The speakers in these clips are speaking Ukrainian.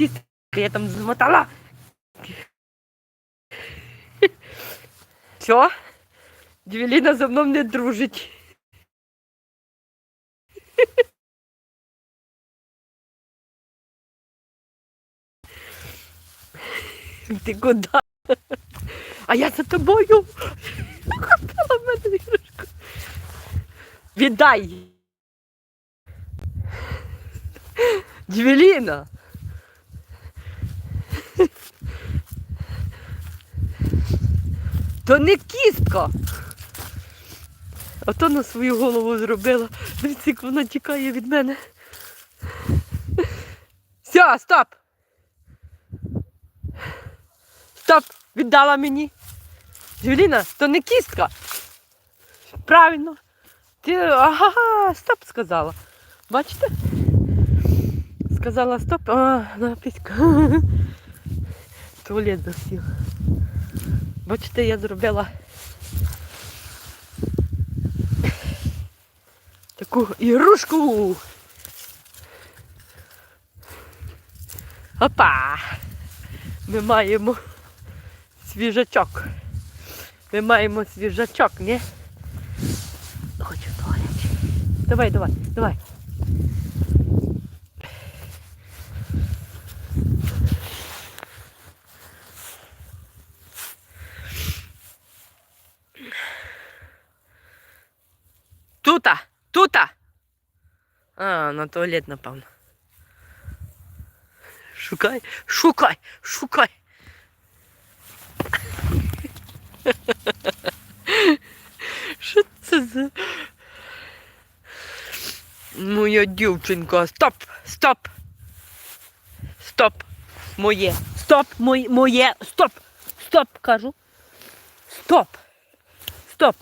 кістки я там змотала. Все? Джевеліна за мною не дружить. Ти куди? А я за тобою. Хапала в мене іграшку. Віддай. Джевеліна. То не кістка. Ото на свою голову зробила. Дивіться, як вона тікає від мене. Все, стоп. Стоп, віддала мені. Джевеліна, то не кістка. Правильно. Ти ага, стоп сказала. Бачите? Сказала стоп, а, на. Туалет засів. Бачите, я зробила таку ігрушку. Опа! Ми маємо свіжачок. Ми маємо свіжачок, ні? Хочу туалет. Давай, давай, давай. Тута! Тута! А, на туалет, напевно. Шукай, шукай, шукай. Що це за... Моя дівчинка. Стоп! Стоп! Стоп! Моє! Стоп! Моє! Моє! Стоп! Стоп! Кажу! Стоп! Стоп!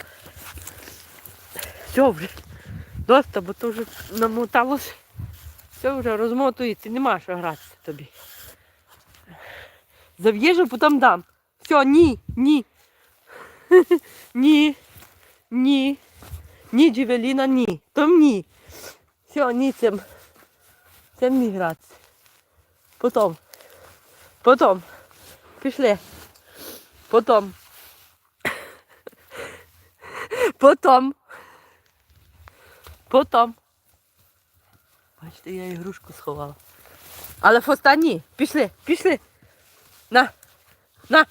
Все вже. Доста, бо то вже намоталось. Все вже розмотується, нема що гратися тобі. Зав'їжу, потім дам. Все, ні, ні. Ні. Ні. Ні, Джевеліна, ні. То ні. Все, ні цим. Цим не гратися. Потім. Потім. Пішли. Потім. Потім. Потім. Бачите, я ігрушку сховала. Але хвоста ні. Пішли, пішли. На, на,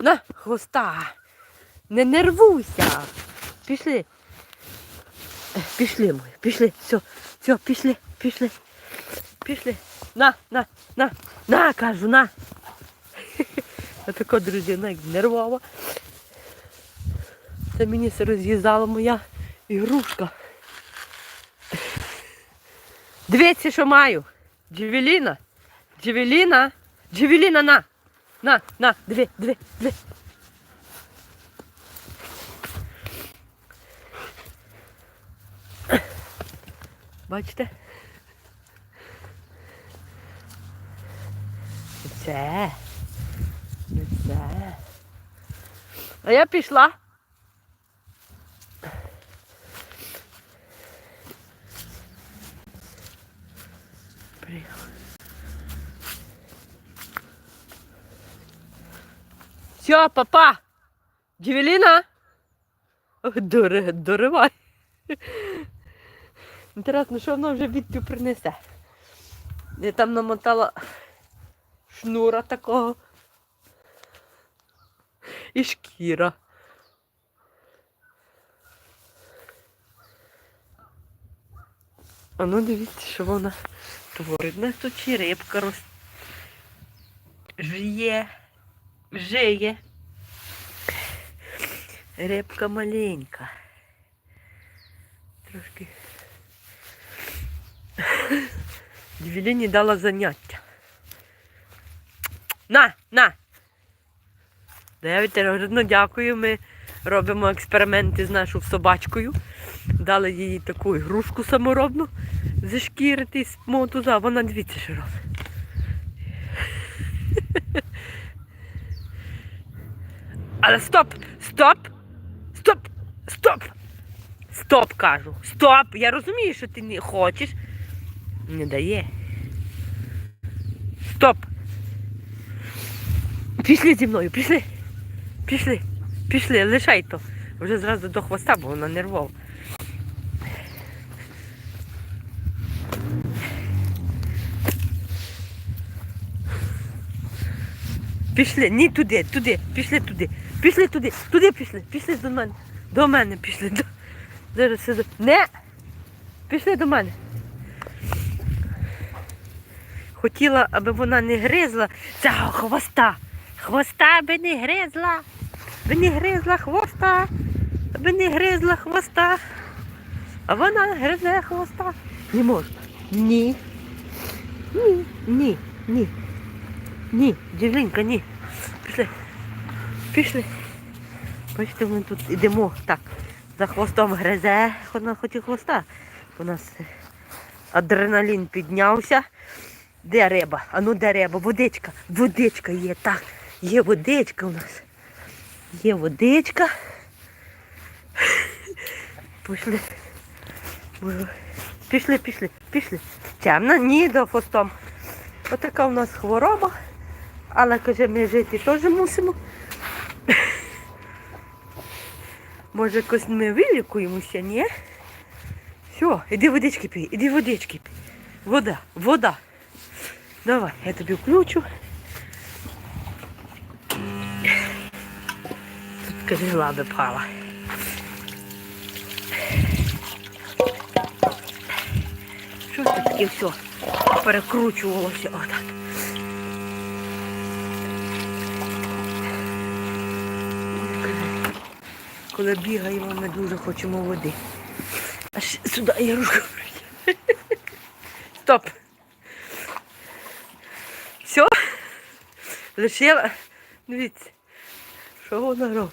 на, хвоста. Не нервуйся. Пішли. Пішли, мої, пішли. Все, все, пішли, пішли. Пішли. На, на, на, на, кажу, на. Отака дружина, як нервова. Це мені все розв'язала моя ігрушка. Дивіться, що маю. Джевеліна. Джевеліна. Джевеліна, на. На, на, диви, диви, диви. Бачите? Це. Це. А я пішла. Приїхала. Все, папа. Джевеліна. Ох, Дури, доривай. Інтересно, що воно вже відтю принесе. Я там намотала шнура такого. І шкіра. А ну дивіться, що вона творить. У нас тут ще рибка роз... жиє. Жиє. Рибка маленька. Трошки. Двіліні дала заняття. На, на! Дев'ятеро, ну дякую. Ми робимо експерименти з нашою собачкою. Дали їй таку ігрушку саморобну зашкірити з мотуза. Вона дивіться, що робить. Але стоп! Стоп! Стоп! Стоп! Стоп, кажу! Стоп! Я розумію, що ти не хочеш. Не дає. Стоп. Пішли зі мною, пішли. Пішли. Пішли, лишай то. Вже зразу до хвоста, бо вона нервова. Пішли, ні туди, туди, пішли туди, пішли туди, туди пішли, пішли до мене. До мене пішли. До... Зараз сиду. Не! Пішли до мене. Хотіла, аби вона не гризла цього хвоста. Хвоста аби не гризла. Аби не гризла хвоста. Аби не гризла хвоста. А вона гризе хвоста. Не можна. Ні. Ні, ні, ні. Ні, дівлинка, ні. Пішли. Пішли. Бачите, ми тут йдемо так. За хвостом гризе, вона хоч і хвоста. У нас адреналін піднявся. Де риба? А ну де риба? Водичка. Водичка є, так. Є водичка у нас. Є водичка. Пішли. Пішли, пішли, пішли. Темно, ні, до хвостом. Отака у нас хвороба. Але каже, ми жити теж мусимо. Може, якось ми вилікуємося, ні? Все, іди водички пій, іди водички пій. Вода, вода. Давай, я тобі включу. Тут, каже, лаби пала. Що це таке все перекручувалося отак. Коли бігаємо, ми дуже хочемо води. Аж сюди я руку. Стоп. Все? Лишила. Дивіться. Що вона робить?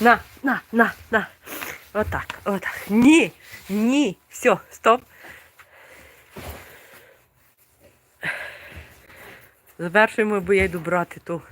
На, на, на, на. Отак, отак. Ні, ні. Все, стоп. Завершуємо, бо я йду брати ту